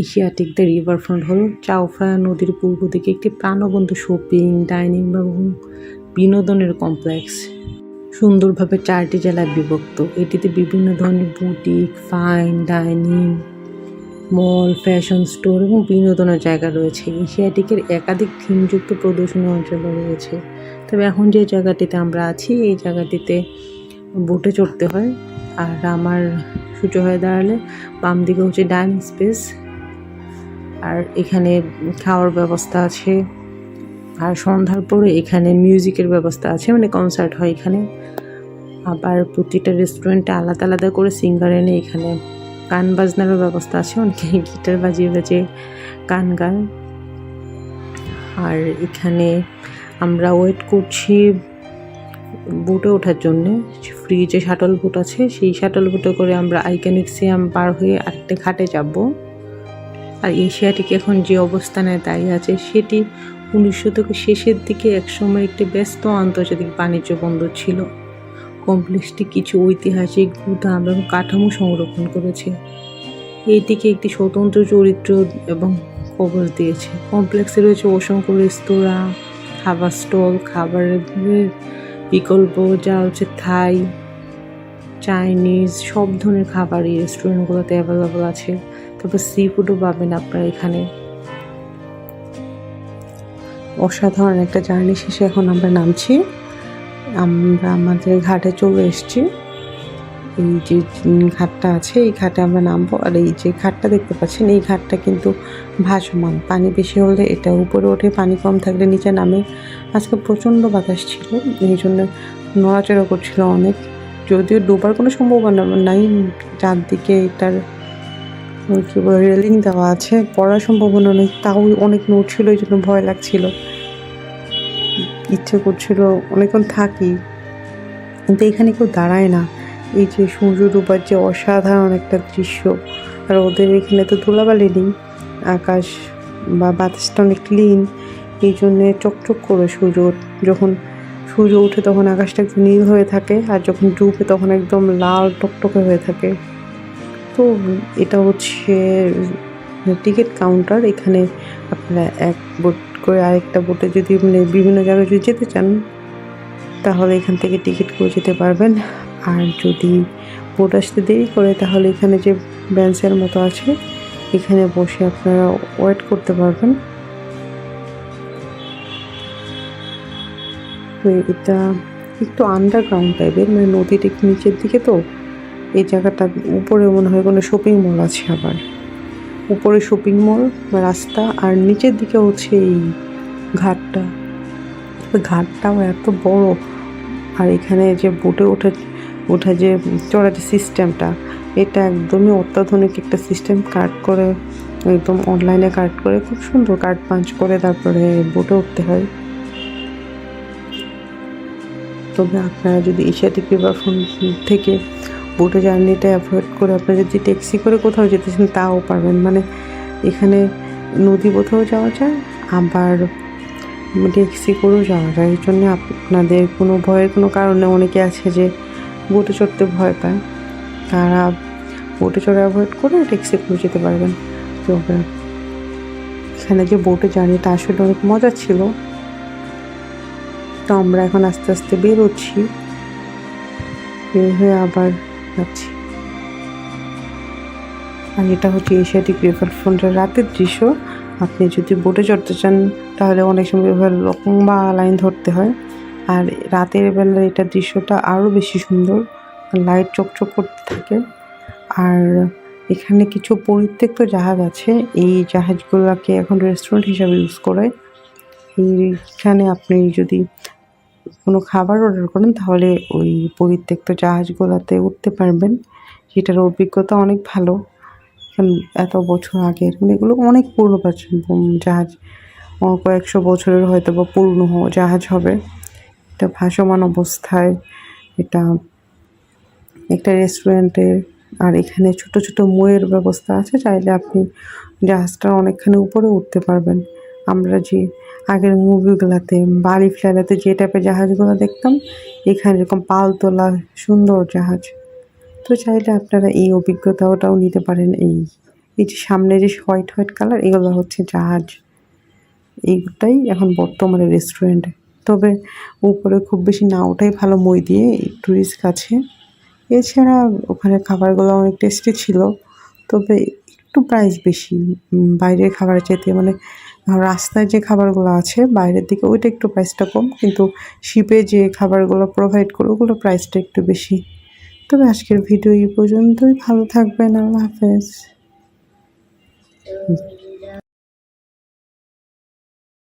Asiatic the riverfront হল চাওফ্রায়া নদীর পূর্ব দিকে একটি প্রাণবন্ত শপিং, ডাইনিং এবং বিনোদনের কমপ্লেক্স সুন্দরভাবে চারটি জেলায় বিভক্ত। এটিতে বিভিন্ন ধরনের boutique fine dining mall fashion store এবং বিনোদনের জায়গা রয়েছে। এশিয়াটিকের একাধিক থিমযুক্ত প্রদর্শনী অঞ্চল রয়েছে। তবে এখন যে জায়গাটিতে আমরা আছি, এই জায়গাটিতে বোটে চড়তে হয়। আর আমার সূর্য হয়ে দাঁড়ালে বাম দিকে হচ্ছে ডাইনিং স্পেস আর এখানে খাওয়ার ব্যবস্থা আছে। আর সন্ধ্যার পরে এখানে মিউজিকের ব্যবস্থা আছে মানে কনসার্ট হয় এখানে। আবার প্রতিটা রেস্টুরেন্টে আলাদা আলাদা করে সিঙ্গার এনে এখানে গান বাজনারও ব্যবস্থা আছে, অনেকে গিটার বাজিয়ে বাজিয়ে গান গান আর এখানে আমরা ওয়েট করছি বোটে ওঠার জন্যে। ফ্রি যে শাটল বোট আছে, সেই শাটল বোটে করে আমরা আইকনিক সিয়াম পার হয়ে আরেকটা ঘাটে যাব। আর এশিয়াটিকে এখন যে অবস্থানে দাঁড়িয়ে আছে, সেটি উনিশ শতকের শেষের দিকে একসময় একটি ব্যস্ত আন্তর্জাতিক বাণিজ্য বন্দর ছিল। কমপ্লেক্সটি কিছু ঐতিহাসিক গুদাম এবং কাঠামো সংরক্ষণ করেছে। এইটিকে একটি স্বতন্ত্র চরিত্র এবং কবর দিয়েছে। কমপ্লেক্সে রয়েছে অসংখ্য রেস্তোরাঁ, খাবার স্টল, খাবারের বিকল্প, যা হচ্ছে থাই, চাইনিজ, সব ধরনের খাবার এই রেস্টুরেন্টগুলোতে অ্যাভেলেবল আছে। তারপর সি ফুডও পাবেন আপনারা এখানে। অসাধারণ একটা জার্নি শেষে এখন আমরা নামছি। আমরা আমাদের ঘাটে চলে এসেছি। এই যে ঘাটটা আছে, এই ঘাটে আমরা নামবো। আর এই যে ঘাটটা দেখতে পাচ্ছেন, এই ঘাটটা কিন্তু ভাসমান। পানি বেশি হলে এটা উপরে ওঠে, পানি কম থাকলে নিচে নামে। আজকে প্রচণ্ড বাতাস ছিল, এই জন্য নড়াচড়া করছিল অনেক। যদিও ডোবার কোনো সম্ভাবনা নাই, চারদিকে এটার কী বলে রেলিং দেওয়া আছে। পড়ার সম্ভাবনা নেই। তাও অনেক নড়ছিল ওই জন্য ভয় লাগছিল। ইচ্ছে করছিল, অনেকক্ষণ থাকি। কিন্তু এখানে কেউ দাঁড়ায় না। এই যে সূর্য ডুবার যে অসাধারণ একটা দৃশ্য। আর ওদের এখানে তো ধুলাবালি নেই। আকাশ বা বাতাসটা অনেক ক্লিন এই জন্যে চকচক করে সূর্য যখন সূর্য ওঠে তখন আকাশটা একটু নীল হয়ে থাকে। আর যখন ডুবে তখন একদম লাল টকটকে হয়ে থাকে। তো এটা হচ্ছে টিকিট কাউন্টার। এখানে আপনারা এক বোট করে আরেকটা বোটে যদি মানে বিভিন্ন জায়গায় যদি যেতে চান, তাহলে এখান থেকে টিকিট করে যেতে পারবেন। আর যদি বোট আসতে দেরি করে, তাহলে এখানে যে বেঞ্চের মতো আছে, এখানে বসে আপনারা ওয়েট করতে পারবেন। তো এটা একটু আন্ডারগ্রাউন্ড টাইপের মানে নদীর একটু নিচের দিকে তো এই জায়গাটা উপরে মনে হয় কোনো শপিং মল আছে আবার। উপরে শপিং মল রাস্তা, আর নিচের দিকে হচ্ছে এই ঘাটটা। ঘাটটাও এত বড়, আর এখানে যে বোটে ওঠা ওঠা যে চড়া যে সিস্টেমটা এটা একদমই অত্যাধুনিক একটা সিস্টেম কাট করে, একদম অনলাইনে কাট করে, খুব সুন্দর কাট পাঞ্চ করে তারপরে বোটে উঠতে হয়। তবে আপনারা যদি এশিয়াটিক রিভার ফোন থেকে বোটে জার্নিটা অ্যাভয়েড করে আপনারা যদি ট্যাক্সি করে কোথাও যেতে চান, তাও পারবেন। মানে এখানে নদী কোথাও যাওয়া যায়, আবার ট্যাক্সি করেও যাওয়া যায়। এই জন্য আপনাদের কোনো ভয়ের কোনো কারণে অনেকে আছে যে বোটে চড়তে ভয় পায়। তারা বোটে চড়ে অ্যাভয়েড করে ট্যাক্সি করে যেতে পারবেন। তো এখানে যে বোটে জার্নিটা আসলে অনেক মজা ছিল। তো আমরা এখন আস্তে আস্তে বেরোচ্ছি। বের হয়ে আবার যাচ্ছি আর এটা হচ্ছে এশিয়াটিক রিভার ফ্রন্টের রাতের দৃশ্য। আপনি যদি বোটে চড়তে চান, তাহলে অনেক সময় লম্বা লাইন ধরতে হয়। আর রাতের বেলা এটা দৃশ্যটা আরও বেশি সুন্দর লাইট চকচক করতে থাকে। আর এখানে কিছু পরিত্যক্ত জাহাজ আছে, এই জাহাজগুলোকে এখন রেস্টুরেন্ট হিসাবে ইউজ করে। এইখানে আপনি যদি কোনো খাবার অর্ডার করেন, তাহলে ওই পরিত্যক্ত জাহাজগুলোতে উঠতে পারবেন। সেটার অভিজ্ঞতা অনেক ভালো। এত বছর আগের মানে এগুলো অনেক পুরনো জাহাজ। কয়েকশো বছরের হয়তো বা পুরনো জাহাজ হবে। এটা ভাসমান অবস্থায়, এটা একটা রেস্টুরেন্টের আর এখানে ছোট ছোট ময়ের ব্যবস্থা আছে। চাইলে আপনি জাহাজটার অনেকখানি উপরে উঠতে পারবেন। আমরা যে আগের মুভিগুলোতে বালি ফ্লাইলাতে যে টাইপের জাহাজগুলো দেখতাম, এখানে এরকম পালতোলা সুন্দর জাহাজ। তো চাইলে আপনারা এই অভিজ্ঞতাটাও নিতে পারেন এই এই যে সামনে যে হোয়াইট হোয়াইট কালার এগুলো হচ্ছে জাহাজ। এইটাই এখন বর্তমানে রেস্টুরেন্ট তবে উপরে খুব বেশি না ওটাই ভালো মই দিয়ে একটু রিস্ক আছে এছাড়া ওখানে খাবারগুলো অনেক টেস্টি ছিল, তবে একটু প্রাইস বেশি। বাইরের খাবারের চাইতে মানে রাস্তায় যে খাবারগুলো আছে, বাইরের দিকে ওইটা একটু প্রাইসটা কম, কিন্তু শিপে যে খাবারগুলো প্রোভাইড করে, ওগুলো প্রাইসটা একটু বেশি। তবে আজকের ভিডিও এই পর্যন্তই, ভালো থাকবেন, আল্লাহ হাফেজ।